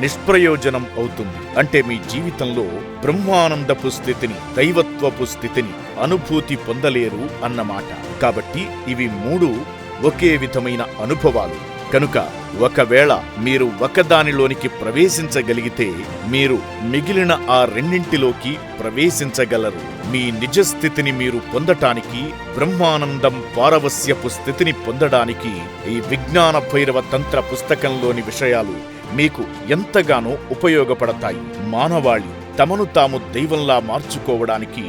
నిష్ప్రయోజనం అవుతుంది. అంటే మీ జీవితంలో బ్రహ్మానందపు స్థితిని దైవత్వపు స్థితిని అనుభూతి పొందలేరు అన్నమాట. కాబట్టి ఇవి మూడు ఒకే విధమైన అనుభవాలు. కనుక ఒకవేళ మీరు ఒకదానిలోనికి ప్రవేశించగలిగితే మీరు మిగిలిన ఆ రెండింటిలోకి ప్రవేశించగలరు. మీ నిజ స్థితిని మీరు పొందటానికి బ్రహ్మానందం పారవస్యపు స్థితిని పొందడానికి ఈ విజ్ఞాన భైరవ తంత్ర పుస్తకంలోని విషయాలు మీకు ఎంతగానో ఉపయోగపడతాయి. మానవాళి తమను తాము దైవంలా మార్చుకోవడానికి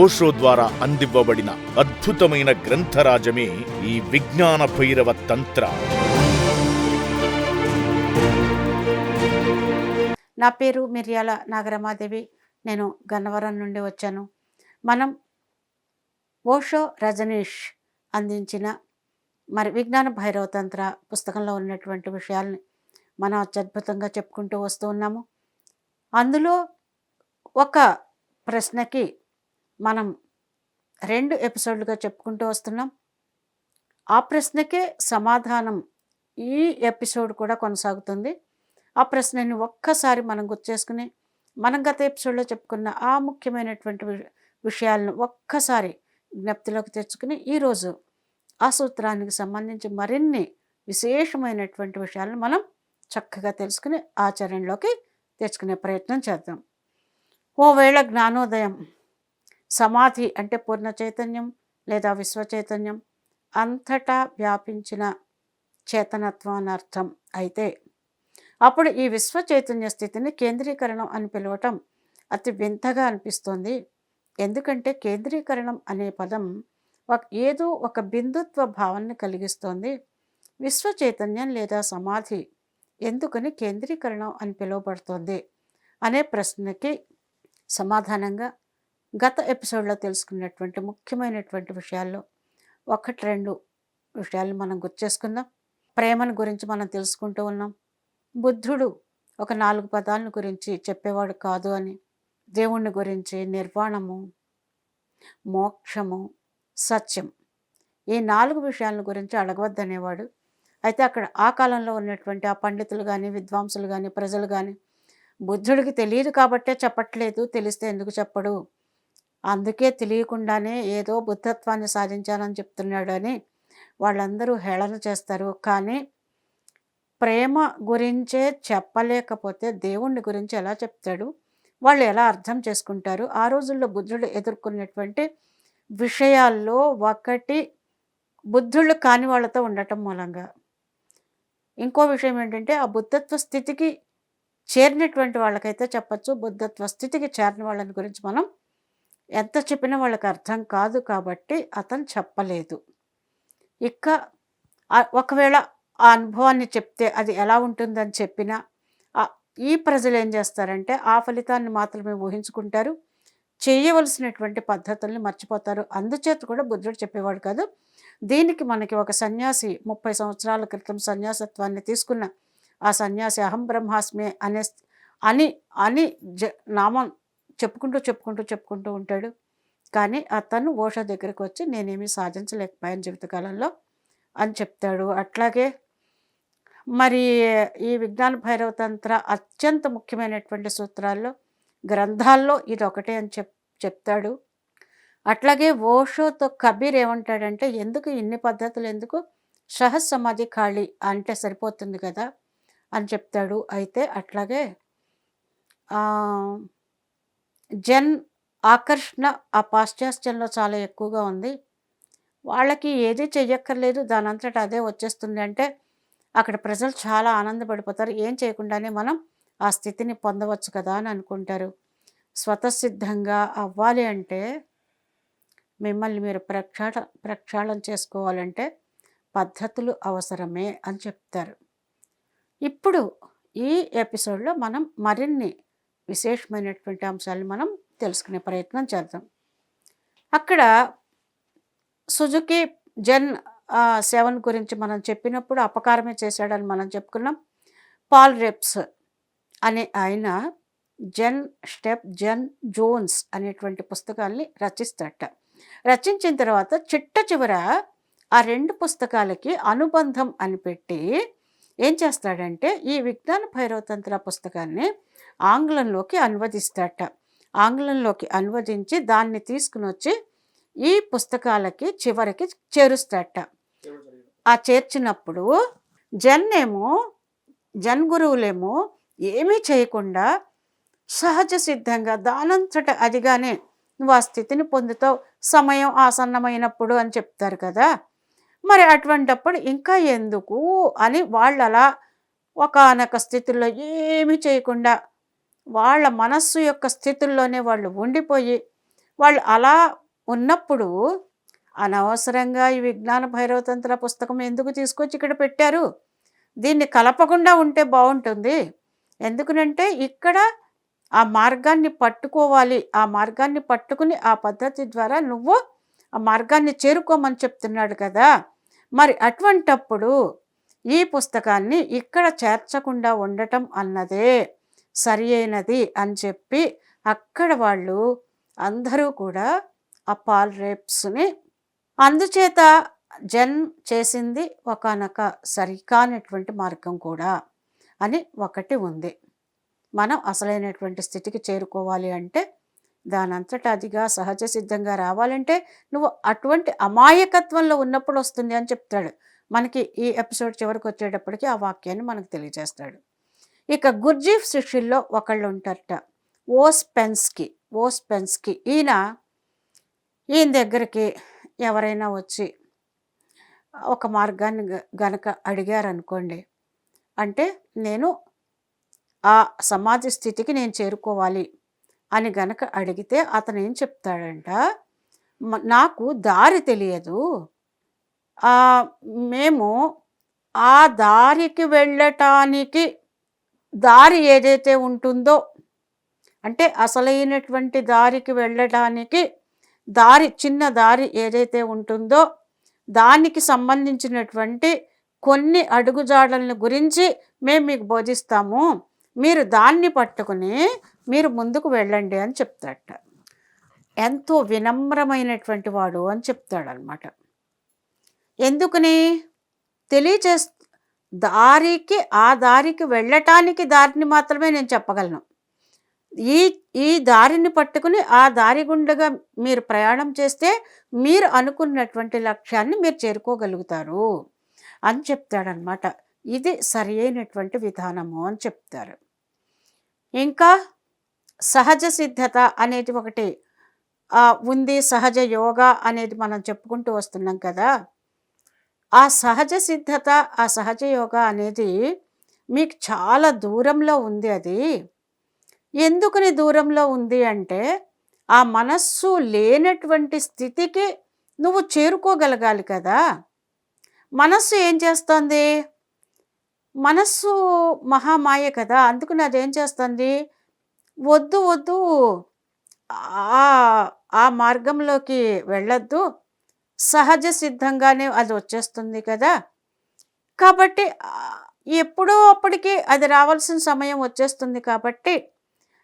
ఓషో ద్వారా అందివ్వబడిన అద్భుతమైన గ్రంథరాజమే ఈ విజ్ఞాన భైరవ తంత్ర. నా పేరు మిర్యాల నాగరమాదేవి. నేను గన్నవరం నుండి వచ్చాను. మనం ఓషో రజనీష్ అందించిన మరి విజ్ఞాన భైరవ తంత్ర పుస్తకంలో ఉన్నటువంటి విషయాల్ని మనం అత్యద్భుతంగా చెప్పుకుంటూ వస్తూ ఉన్నాము. అందులో ఒక ప్రశ్నకి మనం రెండు ఎపిసోడ్లుగా చెప్పుకుంటూ వస్తున్నాం. ఆ ప్రశ్నకే సమాధానం ఈ ఎపిసోడ్ కూడా కొనసాగుతుంది. ఆ ప్రశ్నని ఒక్కసారి మనం గుర్తు చేసుకుని మనం గత ఎపిసోడ్లో చెప్పుకున్న ఆ ముఖ్యమైనటువంటి వి- విషయాలను ఒక్కసారి జ్ఞప్తిలోకి తెచ్చుకుని ఈరోజు ఆ సూత్రానికి సంబంధించి మరిన్ని విశేషమైనటువంటి విషయాలను మనం చక్కగా తెలుసుకుని ఆచరణలోకి తెచ్చుకునే ప్రయత్నం చేద్దాం. ఓవేళ జ్ఞానోదయం సమాధి అంటే పూర్ణ చైతన్యం లేదా విశ్వ చైతన్యం అంతటా వ్యాపించిన చేతనత్వం అని అర్థం అయితే అప్పుడు ఈ విశ్వ చైతన్య స్థితిని కేంద్రీకరణం అని పిలవటం అతి వింతగా అనిపిస్తోంది. ఎందుకంటే కేంద్రీకరణం అనే పదం ఒక ఏదో ఒక బిందుత్వ భావాన్ని కలిగిస్తోంది. విశ్వ చైతన్యం లేదా సమాధి ఎందుకని కేంద్రీకరణం అని పిలువబడుతోంది అనే ప్రశ్నకి సమాధానంగా గత ఎపిసోడ్లో తెలుసుకున్నటువంటి ముఖ్యమైనటువంటి విషయాల్లో ఒకటి రెండు విషయాలు మనం గుర్తు చేసుకుందాం. ప్రేమను గురించి మనం తెలుసుకుంటూ ఉన్నాం. బుద్ధుడు ఒక నాలుగు పదాలను గురించి చెప్పేవాడు కాదు అని దేవుణ్ణి గురించి నిర్వాణము మోక్షము సత్యం ఈ నాలుగు విషయాల గురించి అడగవద్దనేవాడు అయితే అక్కడ ఆ కాలంలో ఉన్నటువంటి ఆ పండితులు కానీ విద్వాంసులు కానీ ప్రజలు కానీ బుద్ధుడికి తెలియదు కాబట్టే చెప్పట్లేదు తెలిస్తే ఎందుకు చెప్పడు? అందుకే తెలియకుండానే ఏదో బుద్ధత్వాన్ని సాధించానని చెప్తున్నాడు అని వాళ్ళందరూ హేళన చేస్తారు. కానీ ప్రేమ గురించే చెప్పలేకపోతే దేవుణ్ణి గురించి ఎలా చెప్తాడు? వాళ్ళు ఎలా అర్థం చేసుకుంటారు? ఆ రోజుల్లో బుద్ధుడు ఎదుర్కొన్నటువంటి విషయాల్లో ఒకటి బుద్ధుళ్ళు కాని వాళ్ళతో ఉండటం మూలంగా. ఇంకో విషయం ఏంటంటే ఆ బుద్ధత్వ స్థితికి చేరినటువంటి వాళ్ళకైతే చెప్పచ్చు. బుద్ధత్వ స్థితికి చేరిన వాళ్ళని గురించి మనం ఎంత చెప్పినా వాళ్ళకి అర్థం కాదు కాబట్టి అతను చెప్పలేదు. ఇక ఒకవేళ ఆ అనుభవాన్ని చెప్తే అది ఎలా ఉంటుందని చెప్పినా ఈ ప్రజలు ఏం చేస్తారంటే ఆ ఫలితాన్ని మాత్రమే ఊహించుకుంటారు. చేయవలసినటువంటి పద్ధతుల్ని మర్చిపోతారు. అందుచేత కూడా బుద్ధుడు చెప్పేవాడు కాదు. దీనికి మనకి ఒక సన్యాసి ముప్పై సంవత్సరాల క్రితం సన్యాసత్వాన్ని తీసుకున్న ఆ సన్యాసి అహం బ్రహ్మాస్మి అనే అని అని జ నామం చెప్పుకుంటూ చెప్పుకుంటూ చెప్పుకుంటూ ఉంటాడు. కానీ అతను ఓషో దగ్గరికి వచ్చి నేనేమీ సాధించలేకపోయాను జీవితకాలంలో అని చెప్తాడు. అట్లాగే మరి ఈ విజ్ఞాన భైరవ తంత్ర అత్యంత ముఖ్యమైనటువంటి సూత్రాల్లో గ్రంథాల్లో ఇది ఒకటే అని చెప్ చెప్తాడు. అట్లాగే ఓషోతో కబీర్ ఏమంటాడంటే ఎందుకు ఇన్ని పద్ధతులు ఎందుకు? సహజ్ సమాధి ఖాళీ అంటే సరిపోతుంది కదా అని చెప్తాడు. అయితే అట్లాగే జన్ ఆకర్షణ ఆ పాశ్చాత్యంలో చాలా ఎక్కువగా ఉంది. వాళ్ళకి ఏది చెయ్యక్కర్లేదు దాని అంతటా అదే వచ్చేస్తుంది అంటే అక్కడ ప్రజలు చాలా ఆనందపడిపోతారు. ఏం చేయకుండానే మనం ఆ స్థితిని పొందవచ్చు కదా అని అనుకుంటారు. స్వతసిద్ధంగా అవ్వాలి అంటే మిమ్మల్ని మీరు ప్రక్షాళ ప్రక్షాళన చేసుకోవాలంటే పద్ధతులు అవసరమే అని చెప్తారు. ఇప్పుడు ఈ ఎపిసోడ్లో మనం మరిన్ని విశేషమైనటువంటి అంశాలను మనం తెలుసుకునే ప్రయత్నం చేద్దాం. అక్కడ సుజుకి జన్ సెవెన్ గురించి మనం చెప్పినప్పుడు అపకారమే చేశాడని మనం చెప్పుకున్నాం. పాల్ రెప్స్ అనే ఆయన జెన్ స్టెప్ జెన్ జోన్స్ అనేటువంటి పుస్తకాల్ని రచిస్తాట రచించిన తర్వాత చిట్ట చివర ఆ రెండు పుస్తకాలకి అనుబంధం అని పెట్టి ఏం చేస్తాడంటే ఈ విజ్ఞాన భైరవతంత్ర పుస్తకాన్ని ఆంగ్లంలోకి అనువదిస్తాడట ఆంగ్లంలోకి అనువదించి దాన్ని తీసుకుని వచ్చి ఈ పుస్తకాలకి చివరికి చేరుస్తాట ఆ చేర్చినప్పుడు జన్ ఏమో జన్ గురువులేమో ఏమీ చేయకుండా సహజ సిద్ధంగా దానంతట అదిగానే నువ్వు ఆ స్థితిని పొందుతావు. సమయం ఆసన్నమైనప్పుడు అని చెప్తారు కదా. మరి అటువంటప్పుడు ఇంకా ఎందుకు అని వాళ్ళు అలా ఒకానొక స్థితిలో ఏమీ చేయకుండా వాళ్ళ మనస్సు యొక్క స్థితుల్లోనే వాళ్ళు ఉండిపోయి వాళ్ళు అలా ఉన్నప్పుడు అనవసరంగా ఈ విజ్ఞాన భైరవతంత్ర పుస్తకం ఎందుకు తీసుకొచ్చి ఇక్కడ పెట్టారు? దీన్ని కలపకుండా ఉంటే బాగుంటుంది. ఎందుకనంటే ఇక్కడ ఆ మార్గాన్ని పట్టుకోవాలి. ఆ మార్గాన్ని పట్టుకుని ఆ పద్ధతి ద్వారా నువ్వు ఆ మార్గాన్ని చేరుకోమని చెప్తున్నాడు కదా. మరి అటువంటప్పుడు ఈ పుస్తకాన్ని ఇక్కడ చేర్చకుండా ఉండటం అన్నదే సరి అయినది అని చెప్పి అక్కడ వాళ్ళు అందరూ కూడా ఆ పాల్ రేప్స్ని అందుచేత జన్ చేసింది ఒకనొక సరికానటువంటి మార్గం కూడా. అని ఒకటి ఉంది. మనం అసలైనటువంటి స్థితికి చేరుకోవాలి అంటే దానంతట అదిగా సహజ సిద్ధంగా రావాలంటే నువ్వు అటువంటి అమాయకత్వంలో ఉన్నప్పుడు వస్తుంది అని చెప్తాడు. మనకి ఈ ఎపిసోడ్ చివరికి వచ్చేటప్పటికి ఆ వాక్యాన్ని మనకు తెలియజేస్తాడు. ఇక గుర్జీఫ్ శిష్యుల్లో ఒకళ్ళు ఉంటారట ఓస్ పెన్స్కి ఓస్ పెన్స్కి ఈయన ఈయన దగ్గరికి ఎవరైనా వచ్చి ఒక మార్గాన్ని గ- గనక అడిగారనుకోండి అంటే నేను ఆ సమాధి స్థితికి నేను చేరుకోవాలి అని గనక అడిగితే అతను ఏం చెప్తాడంట? నాకు దారి తెలియదు. మేము ఆ దారికి వెళ్ళటానికి దారి ఏదైతే ఉంటుందో అంటే అసలైనటువంటి దారికి వెళ్ళడానికి దారి చిన్న దారి ఏదైతే ఉంటుందో దానికి సంబంధించినటువంటి కొన్ని అడుగుజాడలను గురించి మేము మీకు బోధిస్తాము. మీరు దాన్ని పట్టుకుని మీరు ముందుకు వెళ్ళండి అని చెప్తాడట. ఎంతో వినమ్రమైనటువంటి వాడు అని చెప్తాడనమాట. ఎందుకని? తెలియచే దారికి ఆ దారికి వెళ్ళటానికి దారిని మాత్రమే నేను చెప్పగలను. ఈ ఈ దారిని పట్టుకుని ఆ దారి గుండగా మీరు ప్రయాణం చేస్తే మీరు అనుకున్నటువంటి లక్ష్యాన్ని మీరు చేరుకోగలుగుతారు. అని చెప్తాడనమాట. ఇది సరి అయినటువంటి విధానము అని చెప్తారు. ఇంకా సహజ సిద్ధత అనేది ఒకటి ఆ, ఉంది సహజ యోగా అనేది మనం చెప్పుకుంటూ వస్తున్నాం కదా. ఆ సహజ సిద్ధత ఆ సహజ యోగా అనేది మీకు చాలా దూరంలో ఉంది అది. ఎందుకని దూరంలో ఉంది అంటే ఆ మనస్సు లేనటువంటి స్థితికి నువ్వు చేరుకోగలగాలి కదా. మనస్సు ఏం చేస్తుంది? మనస్సు మహామాయ కదా అందుకని అదేం చేస్తుంది? వద్దు వద్దు. ఆ మార్గంలోకి వెళ్ళొద్దు. సహజ సిద్ధంగానే అది వచ్చేస్తుంది కదా. కాబట్టి ఎప్పుడో అప్పటికి అది రావాల్సిన సమయం వచ్చేస్తుంది కాబట్టి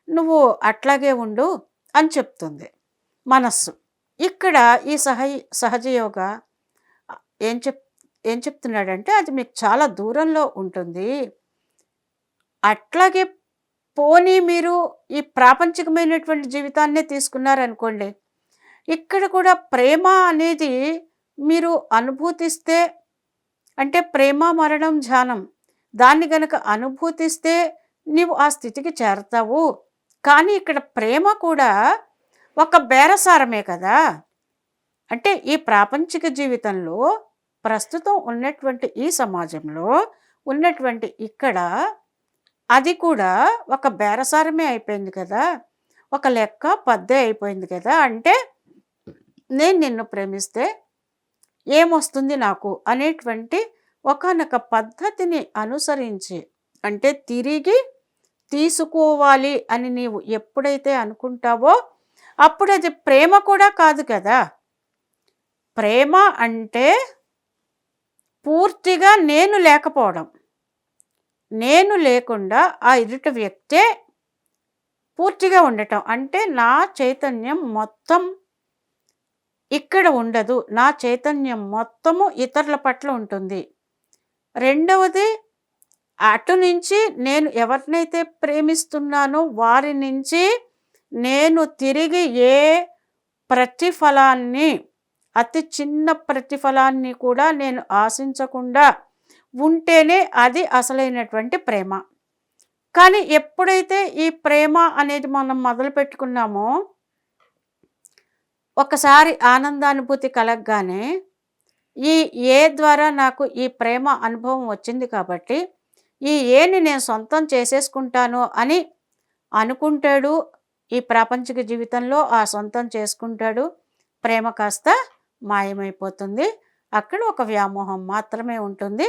నువ్వు అట్లాగే ఉండు అని చెప్తుంది మనస్సు. ఇక్కడ ఈ సహ సహజ యోగ ఏం చెప్ ఏం చెప్తున్నాడంటే అది మీకు చాలా దూరంలో ఉంటుంది. అట్లాగే పోనీ మీరు ఈ ప్రాపంచికమైనటువంటి జీవితాన్నే తీసుకున్నారనుకోండి ఇక్కడ కూడా ప్రేమ అనేది మీరు అనుభూతిస్తే అంటే ప్రేమ మరణం ధ్యానం దాన్ని గనక అనుభూతిస్తే నీవు ఆ స్థితికి చేరతావు. కానీ ఇక్కడ ప్రేమ కూడా ఒక బేరసారమే కదా. అంటే ఈ ప్రాపంచిక జీవితంలో ప్రస్తుతం ఉన్నటువంటి ఈ సమాజంలో ఉన్నటువంటి ఇక్కడ అది కూడా ఒక బేరసారమే అయిపోయింది కదా. ఒక లెక్క పద్దే అయిపోయింది కదా. అంటే నేను నిన్ను ప్రేమిస్తే ఏమొస్తుంది నాకు అనేటువంటి ఒకానొక పద్ధతిని అనుసరించి అంటే తిరిగి తీసుకోవాలి అని నీవు ఎప్పుడైతే అనుకుంటావో అప్పుడు అది ప్రేమ కూడా కాదు కదా. ప్రేమ అంటే పూర్తిగా నేను లేకపోవడం. నేను లేకుండా ఆ ఎదుట వ్యక్తే పూర్తిగా ఉండటం. అంటే నా చైతన్యం మొత్తం ఇక్కడ ఉండదు. నా చైతన్యం మొత్తము ఇతరుల పట్ల ఉంటుంది. రెండవది అటు నుంచి నేను ఎవరినైతే ప్రేమిస్తున్నానో వారి నుంచి నేను తిరిగి ఏ ప్రతిఫలాన్ని అతి చిన్న ప్రతిఫలాన్ని కూడా నేను ఆశించకుండా ఉంటేనే అది అసలైనటువంటి ప్రేమ. కానీ ఎప్పుడైతే ఈ ప్రేమ అనేది మనం మొదలు పెట్టుకున్నామో ఒకసారి ఆనందానుభూతి కలగగానే ఈ ఏ ద్వారా నాకు ఈ ప్రేమ అనుభవం వచ్చింది కాబట్టి ఈ ఏని నేను సొంతం చేసేసుకుంటాను అని అనుకుంటాడు ఈ ప్రాపంచిక జీవితంలో ఆ సొంతం చేసుకుంటాడు ప్రేమ కాస్త మాయమైపోతుంది. అక్కడ ఒక వ్యామోహం మాత్రమే ఉంటుంది.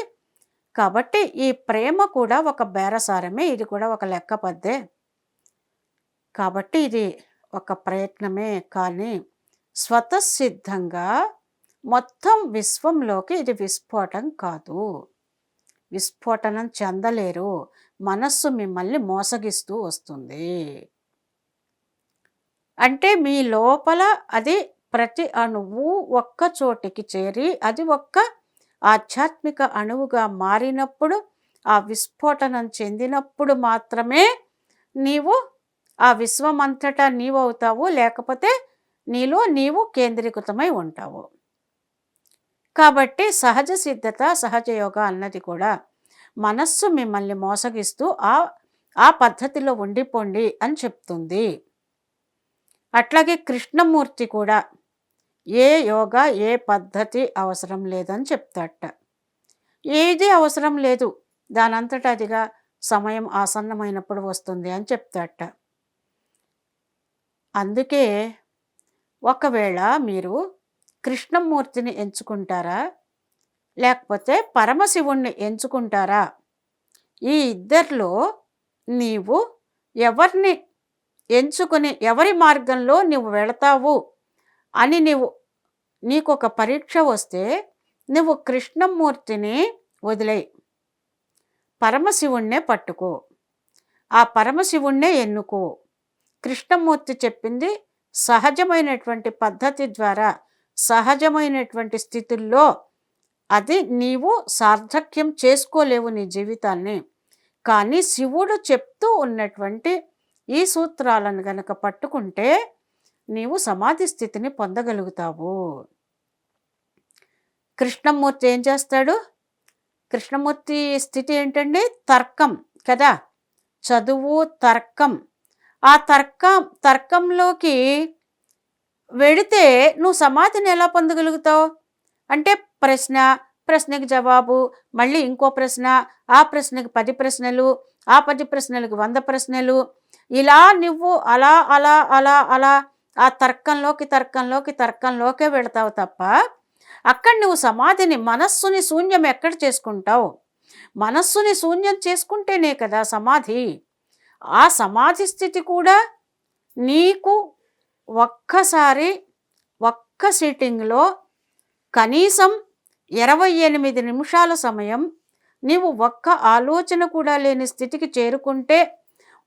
కాబట్టి ఈ ప్రేమ కూడా ఒక బేరసారమే. ఇది కూడా ఒక లెక్క పద్దే. కాబట్టి ఇది ఒక ప్రయత్నమే. కానీ స్వతసిద్ధంగా మొత్తం విశ్వంలోకి ఇది విస్ఫోటం కాదు. విస్ఫోటనం చెందలేరు. మనస్సు మిమ్మల్ని మోసగిస్తూ వస్తుంది. అంటే మీ లోపల అది ప్రతి అణువు ఒక్క చోటికి చేరి అది ఒక్క ఆధ్యాత్మిక అణువుగా మారినప్పుడు ఆ విస్ఫోటనం చెందినప్పుడు మాత్రమే నీవు ఆ విశ్వమంతటా నీవు అవుతావు లేకపోతే నీలో నీవు కేంద్రీకృతమై ఉంటావు. కాబట్టి సహజ సిద్ధత సహజ యోగ అన్నది కూడా మనస్సు మిమ్మల్ని మోసగిస్తూ ఆ ఆ పద్ధతిలో ఉండిపోండి అని చెప్తుంది. అట్లాగే కృష్ణమూర్తి కూడా ఏ యోగా ఏ పద్ధతి అవసరం లేదని చెప్తాట ఏది అవసరం లేదు. దానంతట అదిగా సమయం ఆసన్నమైనప్పుడు వస్తుంది అని చెప్తాట అందుకే ఒకవేళ మీరు కృష్ణమూర్తిని ఎంచుకుంటారా? లేకపోతే పరమశివుణ్ణి ఎంచుకుంటారా? ఈ ఇద్దరిలో నీవు ఎవరిని ఎంచుకుని ఎవరి మార్గంలో నువ్వు వెళతావు? అని నీవు నీకు ఒక పరీక్ష వస్తే నువ్వు కృష్ణమూర్తిని వదిలేయి. పరమశివుణ్ణే పట్టుకో. ఆ పరమశివుణ్ణే ఎన్నుకో. కృష్ణమూర్తి చెప్పింది సహజమైనటువంటి పద్ధతి ద్వారా సహజమైనటువంటి స్థితుల్లో అది నీవు సార్థక్యం చేసుకోలేవు నీ జీవితాన్ని. కానీ శివుడు చెప్తూ ఉన్నటువంటి ఈ సూత్రాలను గనక పట్టుకుంటే నీవు సమాధి స్థితిని పొందగలుగుతావు. కృష్ణమూర్తి ఏం చేస్తాడు? కృష్ణమూర్తి స్థితి ఏంటండి? తర్కం కదా? చదువు తర్కం. ఆ తర్కం తర్కంలోకి వెడితే నువ్వు సమాధిని ఎలా పొందగలుగుతావు? అంటే ప్రశ్న ప్రశ్నకి జవాబు మళ్ళీ ఇంకో ప్రశ్న ఆ ప్రశ్నకి పది ప్రశ్నలు ఆ పది ప్రశ్నలకు వంద ప్రశ్నలు. ఇలా నువ్వు అలా అలా అలా అలా ఆ తర్కంలోకి తర్కంలోకి తర్కంలోకే వెళతావు తప్ప అక్కడ నువ్వు సమాధిని మనస్సుని శూన్యం ఎక్కడ చేసుకుంటావు? మనస్సుని శూన్యం చేసుకుంటేనే కదా సమాధి. ఆ సమాధి స్థితి కూడా నీకు ఒక్కసారి ఒక్క సిట్టింగ్లో కనీసం ఇరవై ఎనిమిది నిమిషాల సమయం నీవు ఒక్క ఆలోచన కూడా లేని స్థితికి చేరుకుంటే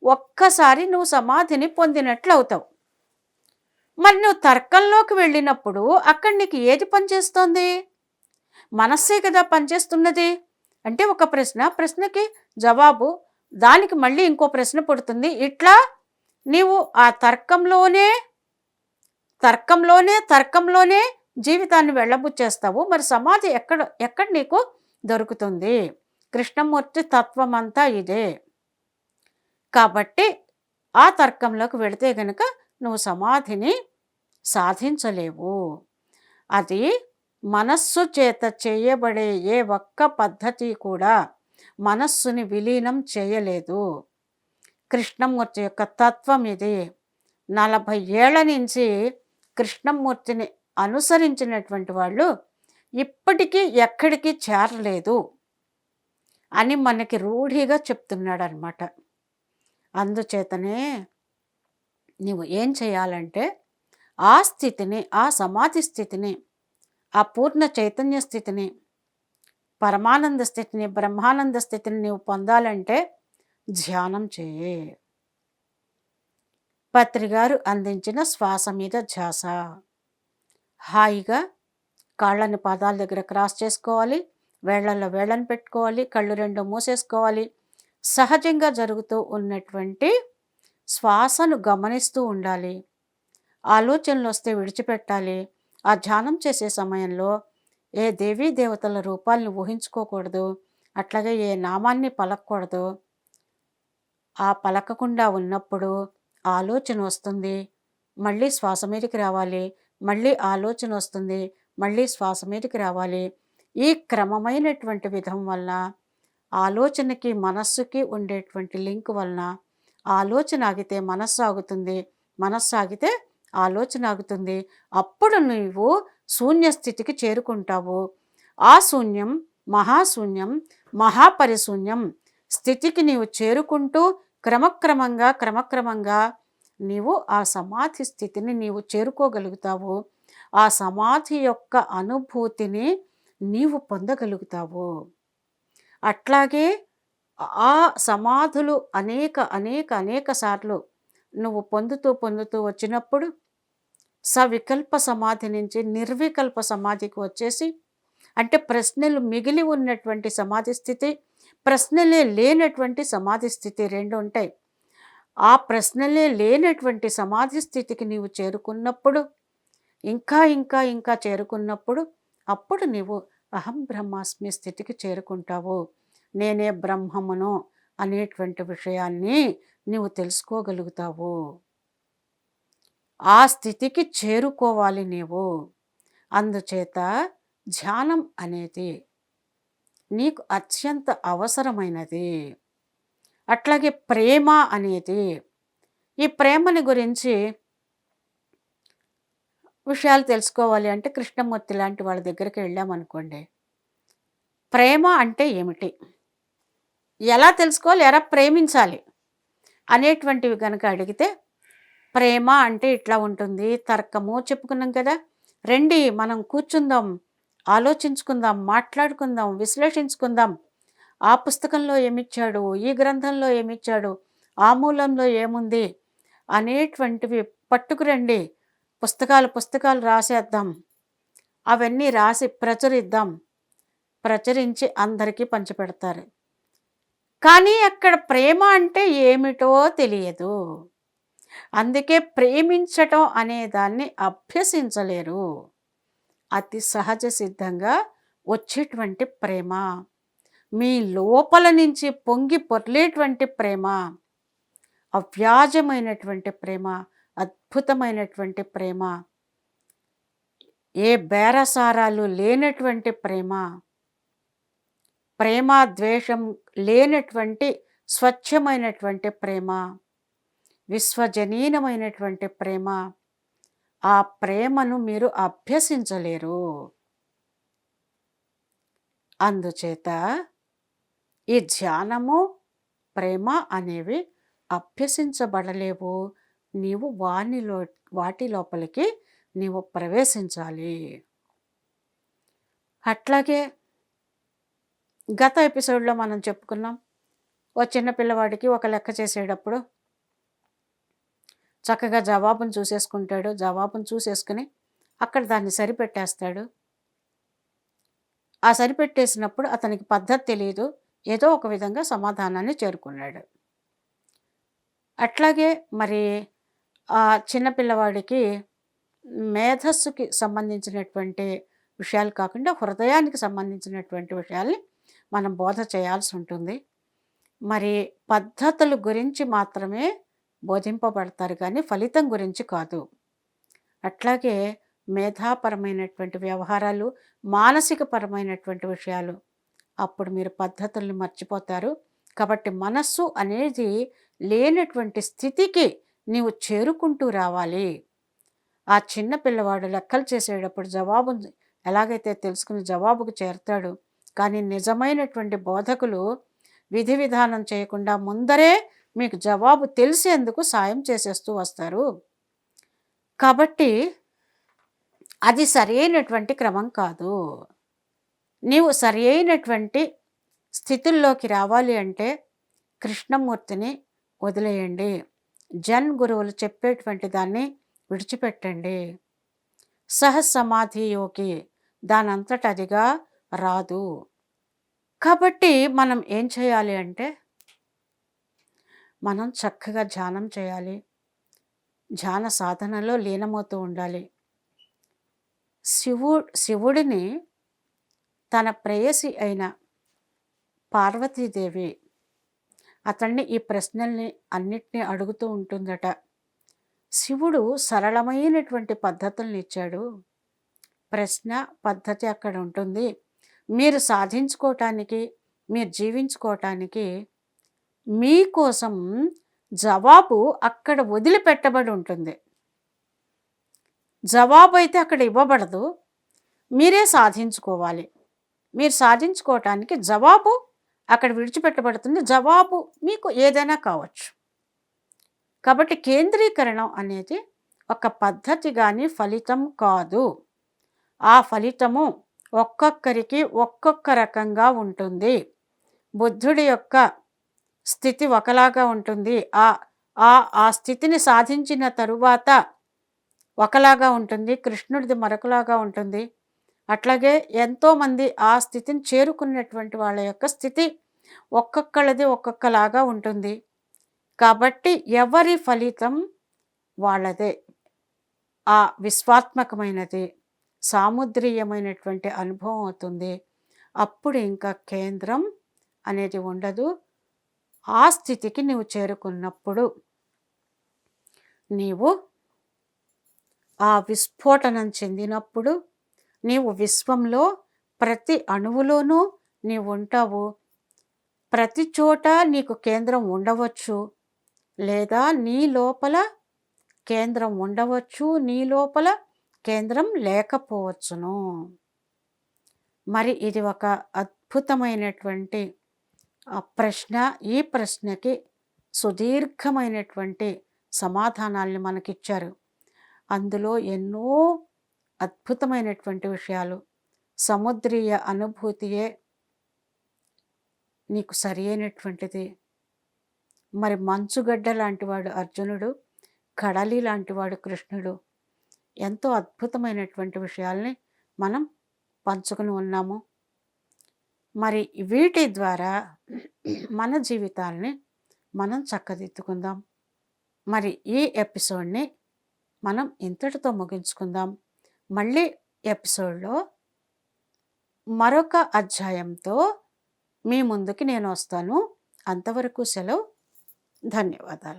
ఒక్కసారి నువ్వు సమాధిని పొందినట్లు అవుతావు మరి నువ్వు తర్కంలోకి వెళ్ళినప్పుడు అక్కడ నీకు ఏది పనిచేస్తోంది? మనస్సే కదా పనిచేస్తున్నది. అంటే ఒక ప్రశ్న ప్రశ్నకి జవాబు దానికి మళ్ళీ ఇంకో ప్రశ్న పుడుతుంది. ఇట్లా నీవు ఆ తర్కంలోనే తర్కంలోనే తర్కంలోనే జీవితాన్ని వెళ్ళబుచ్చేస్తావు. మరి సమాధి ఎక్కడ ఎక్కడ నీకు దొరుకుతుంది? కృష్ణమూర్తి తత్వం అంతా ఇదే. కాబట్టి ఆ తర్కంలోకి వెళితే గనుక నువ్వు సమాధిని సాధించలేవు. అది మనస్సు చేత చేయబడే ఏ ఒక్క పద్ధతి కూడా మనస్సుని విలీనం చేయలేదు. కృష్ణమూర్తి యొక్క తత్వం ఇది. నలభై ఏళ్ళ నుంచి కృష్ణమూర్తిని అనుసరించినటువంటి వాళ్ళు ఇప్పటికీ ఎక్కడికి చేరలేదు అని మనకి రూఢిగా చెప్తున్నాడనమాట అందుచేతనే నువ్వు ఏం చేయాలంటే ఆ స్థితిని ఆ సమాధి స్థితిని ఆ పూర్ణ చైతన్య స్థితిని పరమానంద స్థితిని బ్రహ్మానంద స్థితిని నీవు పొందాలంటే ధ్యానం చేయి. పత్రిగారు అందించిన శ్వాస మీద ధ్యాస. హాయిగా కాళ్ళని పాదాల దగ్గర క్రాస్ చేసుకోవాలి వేళ్ళలో వేళ్ళని పెట్టుకోవాలి కళ్ళు రెండు మూసేసుకోవాలి. సహజంగా జరుగుతూ ఉన్నటువంటి శ్వాసను గమనిస్తూ ఉండాలి. ఆలోచనలు వస్తే విడిచిపెట్టాలి. ఆ ధ్యానం చేసే సమయంలో ఏ దేవీ దేవతల రూపాల్ని ఊహించుకోకూడదు. అట్లాగే ఏ నామాన్ని పలకూడదు ఆ పలకకుండా ఉన్నప్పుడు ఆలోచన వస్తుంది. మళ్ళీ శ్వాస మీదకి రావాలి. మళ్ళీ ఆలోచన వస్తుంది. మళ్ళీ శ్వాస మీదకి రావాలి. ఈ క్రమమైనటువంటి విధం వలన ఆలోచనకి మనస్సుకి ఉండేటువంటి లింక్ వలన ఆలోచన ఆగితే మనస్సు ఆగుతుంది మనస్సు ఆగితే ఆలోచన ఆగుతుంది. అప్పుడు నువ్వు శూన్య స్థితికి చేరుకుంటావు. ఆ శూన్యం మహాశూన్యం మహాపరిశూన్యం స్థితికి నీవు చేరుకుంటూ క్రమక్రమంగా క్రమక్రమంగా నీవు ఆ సమాధి స్థితిని నీవు చేరుకోగలుగుతావు. ఆ సమాధి యొక్క అనుభూతిని నీవు పొందగలుగుతావు. అట్లాగే ఆ సమాధులు అనేక అనేక అనేక సార్లు నువ్వు పొందుతూ పొందుతూ వచ్చినప్పుడు సవికల్ప సమాధి నుంచి నిర్వికల్ప సమాధికి వచ్చేసి అంటే ప్రశ్నలు మిగిలి ఉన్నటువంటి సమాధి స్థితి ప్రశ్నలే లేనటువంటి సమాధి స్థితి రెండు ఉంటాయి. ఆ ప్రశ్నలే లేనటువంటి సమాధి స్థితికి నీవు చేరుకున్నప్పుడు ఇంకా ఇంకా ఇంకా చేరుకున్నప్పుడు అప్పుడు నీవు అహం బ్రహ్మాస్మి స్థితికి చేరుకుంటావు. నేనే బ్రహ్మమును అనేటువంటి విషయాన్ని నీవు తెలుసుకోగలుగుతావు. ఆ స్థితికి చేరుకోవాలి నీవు. అందుచేత ధ్యానం అనేది నీకు అత్యంత అవసరమైనది. అట్లాగే ప్రేమ అనేది ఈ ప్రేమని గురించి విషయాలు తెలుసుకోవాలి అంటే కృష్ణమూర్తి లాంటి వాళ్ళ దగ్గరికి వెళ్ళామనుకోండి. ప్రేమ అంటే ఏమిటి? ఎలా తెలుసుకోవాలి ఎలా ప్రేమించాలి అనేటువంటివి కనుక అడిగితే ప్రేమ అంటే ఇట్లా ఉంటుంది తర్కము చెప్పుకున్నాం కదా. రండి మనం కూర్చుందాం ఆలోచించుకుందాం మాట్లాడుకుందాం విశ్లేషించుకుందాం. ఆ పుస్తకంలో ఏమిచ్చాడు ఈ గ్రంథంలో ఏమిచ్చాడు ఆ మూలంలో ఏముంది అనేటువంటివి పట్టుకురండి. పుస్తకాలు పుస్తకాలు రాసేద్దాం. అవన్నీ రాసి ప్రచురిద్దాం. ప్రచురించి అందరికీ పంచిపెడతారు. కానీ అక్కడ ప్రేమ అంటే ఏమిటో తెలియదు. అందుకే ప్రేమించటం అనే దాన్ని అభ్యసించలేరు. అతి సహజ సిద్ధంగా వచ్చేటువంటి ప్రేమ. మీ లోపల నుంచి పొంగి పొర్లేటువంటి ప్రేమ. అవ్యాజమైనటువంటి ప్రేమ అద్భుతమైనటువంటి ప్రేమ. ఏ బేరసారాలు లేనటువంటి ప్రేమ. ప్రేమ ద్వేషం లేనటువంటి స్వచ్ఛమైనటువంటి ప్రేమ విశ్వజనీనమైనటువంటి ప్రేమ ఆ ప్రేమను మీరు అభ్యసించలేరు. అందుచేత ఈ ధ్యానము ప్రేమ అనేవి అభ్యసించబడలేవు. నీవు వానిలో వాటి లోపలికి నీవు ప్రవేశించాలి. అట్లాగే గత ఎపిసోడ్లో మనం చెప్పుకున్నాం ఓ చిన్న పిల్లవాడికి ఒక లెక్క చేసేటప్పుడు చక్కగా జవాబును చూసేసుకుంటాడు. జవాబును చూసేసుకుని అక్కడ దాన్ని సరిపెట్టేస్తాడు. ఆ సరిపెట్టేసినప్పుడు అతనికి పద్ధతి తెలియదు ఏదో ఒక విధంగా సమాధానాన్ని చేరుకున్నాడు. అట్లాగే మరి ఆ చిన్నపిల్లవాడికి మేధస్సుకి సంబంధించినటువంటి విషయాలు కాకుండా హృదయానికి సంబంధించినటువంటి విషయాల్ని మనం బోధ చేయాల్సి ఉంటుంది మరి పద్ధతుల గురించి మాత్రమే బోధింపబడతారు కానీ ఫలితం గురించి కాదు. అట్లాగే మేధాపరమైనటువంటి వ్యవహారాలు మానసిక పరమైనటువంటి విషయాలు అప్పుడు మీరు పద్ధతుల్ని మర్చిపోతారు. కాబట్టి మనస్సు అనేది లేనటువంటి స్థితికి నీవు చేరుకుంటూ రావాలి. ఆ చిన్న పిల్లవాడు లెక్కలు చేసేటప్పుడు జవాబు ఎలాగైతే తెలుసుకుని జవాబుకు చేరుతాడు కానీ నిజమైనటువంటి బోధకులు విధి విధానం చేయకుండా ముందరే మీకు జవాబు తెలిసేందుకు సాయం చేసేస్తూ వస్తారు. కాబట్టి అది సరైనటువంటి క్రమం కాదు. నీవు సరి అయినటువంటి స్థితుల్లోకి రావాలి అంటే కృష్ణమూర్తిని వదిలేయండి. జన్ గురువులు చెప్పేటువంటి దాన్ని విడిచిపెట్టండి. సహసమాధి యోగి దానంతట అదిగా రాదు. కాబట్టి మనం ఏం చేయాలి అంటే మనం చక్కగా ధ్యానం చేయాలి. ధ్యాన సాధనలో లీనమవుతూ ఉండాలి. శివు శివుడిని తన ప్రేయసి అయిన పార్వతీదేవి అతన్ని ఈ ప్రశ్నల్ని అన్నిటినీ అడుగుతూ ఉంటుందట. శివుడు సరళమైనటువంటి పద్ధతుల్ని ఇచ్చాడు ప్రశ్న పద్ధతి అక్కడ ఉంటుంది. మీరు సాధించుకోవటానికి మీరు జీవించుకోవటానికి మీకోసం జవాబు అక్కడ వదిలిపెట్టబడి ఉంటుంది. జవాబు అయితే అక్కడ ఇవ్వబడదు. మీరే సాధించుకోవాలి. మీరు సాధించుకోవటానికి జవాబు అక్కడ విడిచిపెట్టబడుతుంది. జవాబు మీకు ఏదైనా కావచ్చు. కాబట్టి కేంద్రీకరణం అనేది ఒక పద్ధతి కానీ ఫలితం కాదు. ఆ ఫలితము ఒక్కొక్కరికి ఒక్కొక్క రకంగా ఉంటుంది. బుద్ధుడి యొక్క స్థితి ఒకలాగా ఉంటుంది. ఆ ఆ ఆ స్థితిని సాధించిన తరువాత ఒకలాగా ఉంటుంది. కృష్ణుడిది మరొకలాగా ఉంటుంది. అట్లాగే ఎంతోమంది ఆ స్థితిని చేరుకున్నటువంటి వాళ్ళ యొక్క స్థితి ఒక్కొక్కళ్ళది ఒక్కొక్కలాగా ఉంటుంది. కాబట్టి ఎవరి ఫలితం వాళ్ళదే? ఆ విశ్వాత్మకమైనది. సాముద్రీయమైనటువంటి అనుభవం అవుతుంది. అప్పుడు ఇంకా కేంద్రం అనేది ఉండదు. ఆ స్థితికి నీవు చేరుకున్నప్పుడు నీవు ఆ విస్ఫోటనం చెందినప్పుడు నీవు విశ్వంలో ప్రతి అణువులోనూ నీవు ఉంటావు. ప్రతి చోట నీకు కేంద్రం ఉండవచ్చు. లేదా నీ లోపల కేంద్రం ఉండవచ్చు. నీ లోపల కేంద్రం లేకపోవచ్చును. మరి ఇది ఒక అద్భుతమైనటువంటి ప్రశ్న ఈ ప్రశ్నకి సుదీర్ఘమైనటువంటి సమాధానాల్ని మనకిచ్చారు. అందులో ఎన్నో అద్భుతమైనటువంటి విషయాలు. సముద్రీయ అనుభూతియే నీకు సరి అయినటువంటిది. మరి మంచుగడ్డ లాంటివాడు అర్జునుడు కడలి లాంటివాడు కృష్ణుడు ఎంతో అద్భుతమైనటువంటి విషయాల్ని మనం పంచుకుని ఉన్నాము. మరి వీటి ద్వారా మన జీవితాల్ని మనం చక్కదిద్దుకుందాం. మరి ఈ ఎపిసోడ్ని మనం ఇంతటితో ముగించుకుందాం. మళ్ళీ ఎపిసోడ్లో మరొక అధ్యాయంతో మీ ముందుకి నేను వస్తాను. అంతవరకు సెలవు. ధన్యవాదాలు.